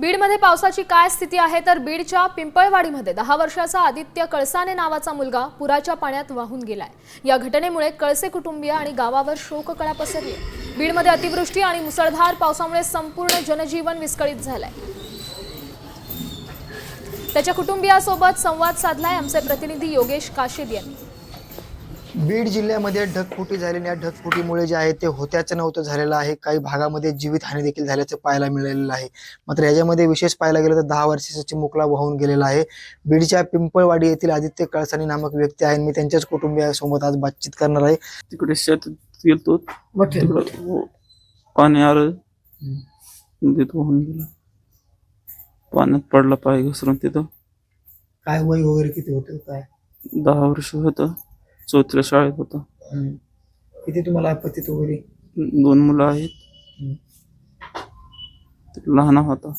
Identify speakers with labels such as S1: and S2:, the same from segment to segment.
S1: बीडमध्ये पावसाची काय स्थिती आहे तर बीडच्या पिंपळवाडीमध्ये दहा वर्षाचा आदित्य कळसाने नावाचा मुलगा पुराच्या पाण्यात वाहून गेलाय. या घटनेमुळे कळसे कुटुंबीय आणि गावावर शोककळा पसरली आहे. बीडमध्ये अतिवृष्टी आणि मुसळधार पावसामुळे संपूर्ण जनजीवन विस्कळीत झालंय. त्याच्या कुटुंबियासोबत संवाद साधलाय आमचे प्रतिनिधी योगेश काशीद यांनी.
S2: बीड जिल्ह्यामध्ये ढगफुटी झालेली या ढगफुटीमुळे जे आहे ते होत्याचं नव्हतं झालेलं आहे. काही भागामध्ये जीवितहानी देखील झाल्याचं पाहायला मिळालेलं आहे. मात्र याच्यामध्ये विशेष पाहायला गेलं तर दहा वर्षाचा चिमुकला वाहून गेलेला आहे. बीडच्या पिंपळवाडी येथील आदित्य कळसानी नामक व्यक्ती आहे. मी त्यांच्याच कुटुंबियासोबत आज बातचीत करणार आहे.
S3: तिकडे शेतात गेलतो तिकडं हो, पाणी आलं. तिथं वाहून गेलं. पाण्यात पडला पाय घसरून तिथं.
S2: काय वय वगैरे किती होतं? काय?
S3: दहा वर्ष होतं. चौथीला शाळेत होतं.
S2: किती तुम्हाला आपत्तीत वगैरे
S3: दोन मुलं आहेत. तो लहान होता.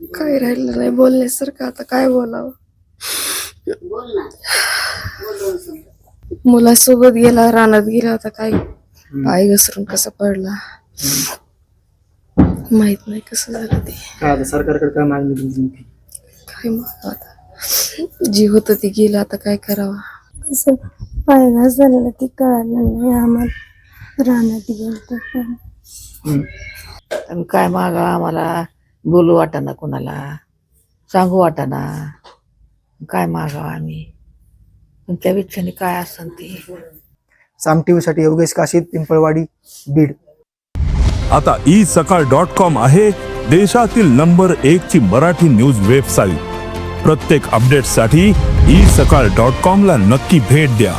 S4: काय राहिलं नाही बोलण्यासारखं आता काय बोलावं? मुलासोबत गेला रानात गेला आता काय? पाय घसरून कसा पडला? माहीत नाही कसं झालं ते.
S2: काय आता सरकारकडे काय मागणी तुमची?
S4: काय मग आता? जी होत ती गेलं आता काय करावं?
S5: कसं? पायघास झालेला ती कळालं नाही आम्हाला. रानात गेलतो पण.
S6: आणि काय मागा आम्हाला बोलू वाटाना कोणाला? सांगू वाटाना. काय मागावं आम्ही? त्या विच्छाने काय असन ते?
S2: साम टीव्हीसाठी योगेश काशीद पिंपळवाडी बीड.
S7: आता ई सकाळ डॉट कॉम आहे देशातील नंबर एक ची मराठी न्यूज वेबसाईट. प्रत्येक अपडेटसाठी ई सकाळ डॉट कॉम ला नक्की भेट द्या.